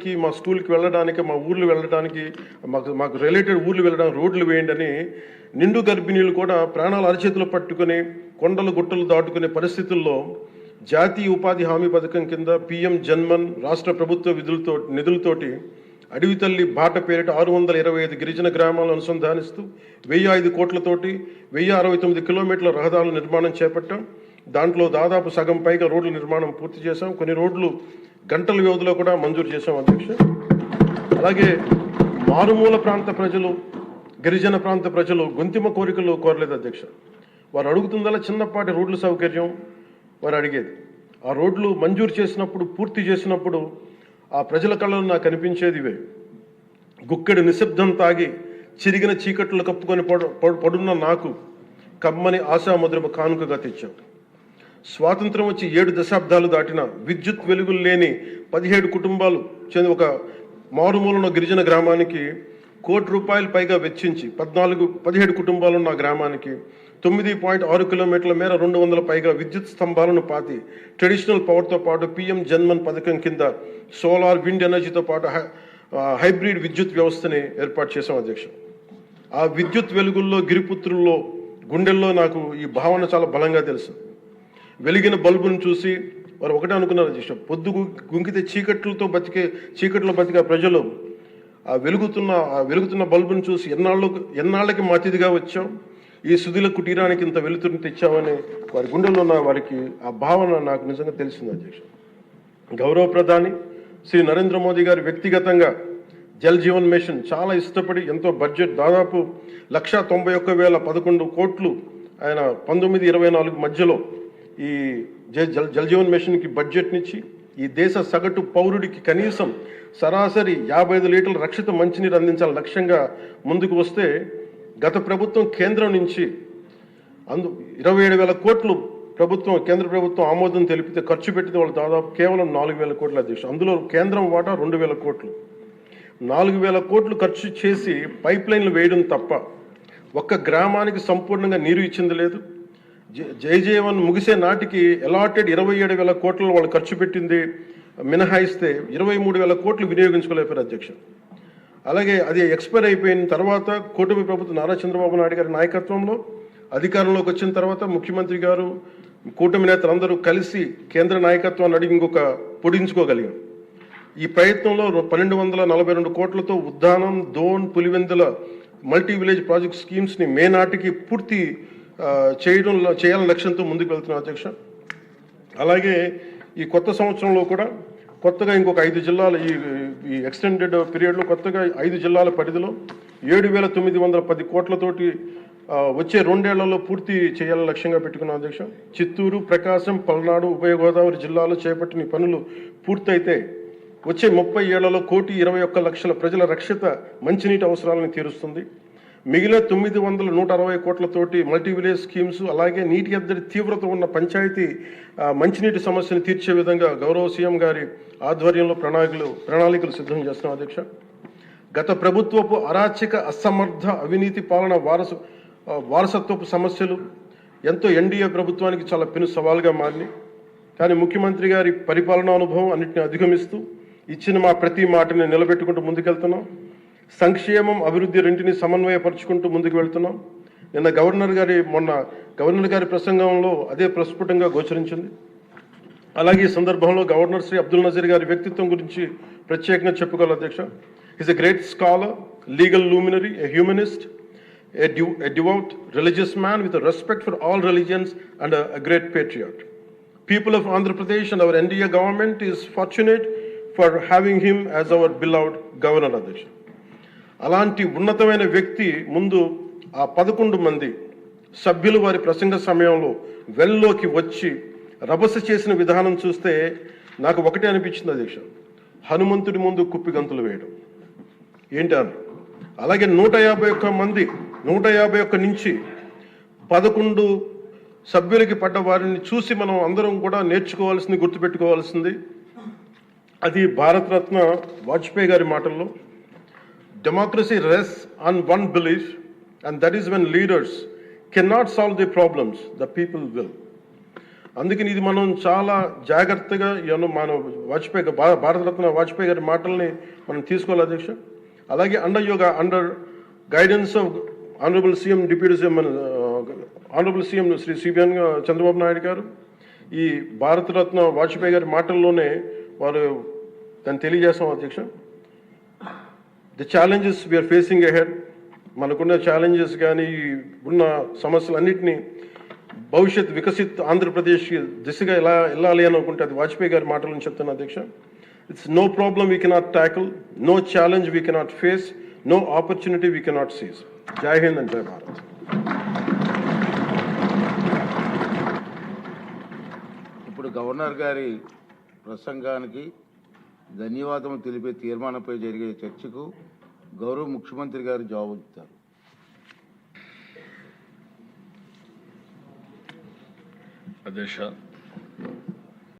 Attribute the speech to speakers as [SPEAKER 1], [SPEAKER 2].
[SPEAKER 1] కి మా స్కూల్కి వెళ్ళడానికి మా ఊర్లు వెళ్ళడానికి మాకు మాకు రిలేటెడ్ ఊర్లు వెళ్ళడానికి రోడ్లు వేయండి అని నిండు గర్భిణీలు కూడా ప్రాణాలు అరచేతులు పట్టుకుని కొండలు గుట్టలు దాటుకునే పరిస్థితుల్లో జాతీయ ఉపాధి హామీ పథకం కింద పిఎం జన్మన్ రాష్ట్ర ప్రభుత్వ విధులతో నిధులతోటి అడవి తల్లి బాట పేరిట ఆరు వందల ఇరవై ఐదు గిరిజన గ్రామాలను అనుసంధానిస్తూ వెయ్యి ఐదు కోట్లతోటి వెయ్యి అరవై తొమ్మిది కిలోమీటర్ల రహదారుల నిర్మాణం చేపట్టాం. దాంట్లో దాదాపు సగం పైగా రోడ్ల నిర్మాణం పూర్తి చేశాం. కొన్ని రోడ్లు గంటల వ్యవధిలో కూడా మంజూరు చేశాం అధ్యక్ష. అలాగే మారుమూల ప్రాంత ప్రజలు గిరిజన ప్రాంత ప్రజలు గొంతిమ కోరికలు కోరలేదు అధ్యక్ష. వారు అడుగుతుందల్లా చిన్నపాటి రోడ్ల సౌకర్యం వారు అడిగేది. ఆ రోడ్లు మంజూరు చేసినప్పుడు పూర్తి చేసినప్పుడు ఆ ప్రజల కళ్ళలో నాకు కనిపించేది ఇవే. గుక్కెడు నిశ్శబ్దం తాగి చిరిగిన చీకట్లు కప్పుకొని పడున్న నాకు కమ్మని ఆశామధురమ కానుకగా తెచ్చాం స్వాతంత్రం వచ్చి ఏడు దశాబ్దాలు దాటిన విద్యుత్ వెలుగులు లేని పదిహేడు కుటుంబాలు చెంది ఒక మారుమూలన గిరిజన గ్రామానికి కోటి రూపాయలు పైగా వెచ్చించి పద్నాలుగు పదిహేడు కుటుంబాలున్న గ్రామానికి తొమ్మిది పాయింట్ ఆరు కిలోమీటర్ల మేర రెండు వందల పైగా విద్యుత్ స్తంభాలను పాతి ట్రెడిషనల్ పవర్తో పాటు పిఎం జన్మన్ పథకం కింద సోలార్ విండ్ ఎనర్జీతో పాటు హై- హైబ్రిడ్ విద్యుత్ వ్యవస్థని ఏర్పాటు చేశాం అధ్యక్ష. ఆ విద్యుత్ వెలుగుల్లో గిరిపుత్రుల్లో గుండెల్లో నాకు ఈ భావన చాలా బలంగా తెలుసు. వెలిగిన బల్బును చూసి వారు ఒకటే అనుకున్నారు అధ్యక్ష పొద్దు గుంకితే చీకట్లతో బతికే చీకట్లో బతికే ప్రజలు ఆ వెలుగుతున్న ఆ వెలుగుతున్న బల్బును చూసి ఎన్నాళ్ళు ఎన్నాళ్ళకి మా అతిథిగా వచ్చాం ఈ సుధిల కుటీరానికి ఇంత వెలుతురుని తెచ్చామని వారి గుండెల్లో ఉన్న వారికి ఆ భావన నాకు నిజంగా తెలిసింది అధ్యక్ష గౌరవ ప్రధాని శ్రీ నరేంద్ర మోదీ గారు వ్యక్తిగతంగా జల్ జీవన్ మిషన్ చాలా ఇష్టపడి ఎంతో బడ్జెట్ దాదాపు లక్ష తొంభై ఒక్క వేల పదకొండు కోట్లు ఆయన పంతొమ్మిది ఇరవై నాలుగు మధ్యలో ఈ జ- జల్ జల్ జీవన్ మిషన్కి బడ్జెట్నిచ్చి ఈ దేశ సగటు పౌరుడికి కనీసం సరాసరి యాభై ఐదు లీటర్ల రక్షిత మంచినీరు అందించాలని లక్ష్యంగా ముందుకు వస్తే గత ప్రభుత్వం కేంద్రం నుంచి అందు ఇరవై ఏడు వేల కోట్లు ప్రభుత్వం కేంద్ర ప్రభుత్వం ఆమోదం తెలిపితే ఖర్చు పెట్టింది వాళ్ళు దాదాపు కేవలం నాలుగు వేల కోట్ల అధ్యక్షుడు. అందులో కేంద్రం వాటా రెండు వేల కోట్లు. నాలుగు వేల కోట్లు ఖర్చు చేసి పైప్ లైన్లు వేయడం తప్ప ఒక్క గ్రామానికి సంపూర్ణంగా నీరు ఇచ్చింది లేదు. జ- జై జీవన్ ముగిసే నాటికి అలాటెడ్ ఇరవై ఏడు వేల కోట్లు వాళ్ళు ఖర్చు పెట్టింది మినహాయిస్తే ఇరవై మూడు వేల కోట్లు వినియోగించుకోలేకపోయారు అధ్యక్ష అలాగే అది ఎక్స్పైర్ అయిపోయిన తర్వాత కూటమి ప్రభుత్వం నారా చంద్రబాబు నాయుడు గారి నాయకత్వంలో అధికారంలోకి వచ్చిన తర్వాత ముఖ్యమంత్రి గారు కూటమి నేతలందరూ కలిసి కేంద్ర నాయకత్వాన్ని అడిగి ఇంకొక పొడించుకోగలిగాం ఈ ప్రయత్నంలో పన్నెండు వందల నలభై రెండు కోట్లతో Uddanam Dhone Pulivendula multi village project స్కీమ్స్ని May నాటికి పూర్తి చేయడం చేయాలని లక్ష్యంతో ముందుకు వెళ్తున్నాం అధ్యక్ష. అలాగే ఈ కొత్త సంవత్సరంలో కూడా కొత్తగా ఇంకొక ఐదు జిల్లాల ఈ ఈ ఎక్స్టెండెడ్ పీరియడ్లో కొత్తగా ఐదు జిల్లాల పరిధిలో ఏడు వేల తొమ్మిది వందల పది కోట్లతోటి వచ్చే రెండేళ్ళలో పూర్తి చేయాలని లక్ష్యంగా పెట్టుకున్నాం అధ్యక్ష. చిత్తూరు ప్రకాశం పల్నాడు ఉభయ గోదావరి జిల్లాలో చేపట్టిన పనులు పూర్తయితే వచ్చే ముప్పై ఏళ్ళలో కోటి ఇరవై ఒక్క లక్షల ప్రజల రక్షిత మంచినీటి అవసరాలను తీరుస్తుంది. మిగిలిన తొమ్మిది వందల నూట అరవై కోట్లతోటి మల్టీ విలేజ్ స్కీమ్స్ అలాగే నీటి ఎద్దడి తీవ్రత ఉన్న పంచాయతీ మంచినీటి సమస్యను తీర్చే విధంగా గౌరవ సీఎం గారి ఆధ్వర్యంలో ప్రణాళికలు ప్రణాళికలు సిద్ధం చేస్తున్నాం అధ్యక్ష. గత ప్రభుత్వపు అరాచక అసమర్థ అవినీతి పాలన వారసు వారసత్వపు సమస్యలు ఎంతో ఎన్డీఏ ప్రభుత్వానికి చాలా పెను సవాల్గా మారినాయి. కానీ ముఖ్యమంత్రి గారి పరిపాలనా అనుభవం అన్నింటిని అధిగమిస్తూ ఇచ్చిన మా ప్రతి మాటని నిలబెట్టుకుంటూ ముందుకెళ్తున్నాం. సంక్షేమం అభివృద్ధి రెంటిని సమన్వయపరచుకుంటూ ముందుకు వెళ్తున్నాం. నిన్న గవర్నర్ గారి మొన్న గవర్నర్ గారి ప్రసంగంలో అదే ప్రస్ఫుటంగా గోచరించింది. అలాగే ఈ సందర్భంలో గవర్నర్ శ్రీ అబ్దుల్ నజీర్ గారి వ్యక్తిత్వం గురించి ప్రత్యేకంగా చెప్పుకోవాలి అధ్యక్ష. Is a great scholar legal luminary a humanist a devout religious man with respect for all religions and a great patriot people of Andhra Pradesh and our NDA government is fortunate for having him as our beloved governor అధ్యక్ష అలాంటి ఉన్నతమైన వ్యక్తి ముందు ఆ పదకొండు మంది సభ్యులు వారి ప్రసంగ సమయంలో వెల్లోకి వచ్చి రభస చేసిన విధానం చూస్తే నాకు ఒకటే అనిపించింది అధ్యక్ష. హనుమంతుడి ముందు కుప్పి గంతులు వేయడం. ఏంటి అలాగే నూట యాభై ఒక్క మంది నూట యాభై ఒక్క నుంచి పదకొండు సభ్యులకి పడ్డ వారిని చూసి మనం అందరం కూడా నేర్చుకోవాల్సింది గుర్తుపెట్టుకోవాల్సింది. అది భారతరత్న వాజ్పేయి గారి మాటల్లో democracy rests on one belief, and that is when leaders cannot solve solve the problems the people అందుకని ఇది మనం చాలా జాగ్రత్తగా ఏమో మన వాజ్పేయి భారతరత్న వాజ్పేయి గారి మాటల్ని మనం తీసుకోవాలి అధ్యక్ష. అలాగే under yoga under guidance of honourable CM deputy CM honourable CM Shri CBN Chandrababu Naidu గారు ఈ భారతరత్న వాజ్పేయి గారి మాటల్లోనే వారు దాన్ని తెలియజేస్తాం అధ్యక్ష. The challenges we're facing ahead మనకున్న ఛాలెంజెస్ కానీ ఉన్న సమస్యలన్నింటినీ భవిష్యత్ వికసిత్ ఆంధ్రప్రదేశ్ దిశగా ఎలా వెళ్ళాలి అని అనుకుంటే అది వాజ్పేయి గారి మాటలను చెప్తాను అధ్యక్ష. It's no problem we cannot tackle no challenge we cannot face no opportunity we cannot seize Jai Hind and జై భారత్
[SPEAKER 2] ఇప్పుడు గవర్నర్ గారి ప్రసంగానికి ధన్యవాదములు తెలిపే తీర్మానంపై జరిగే చర్చకు గౌరవ ముఖ్యమంత్రి గారు జవాబు ఇస్తారు.
[SPEAKER 3] అధ్యక్ష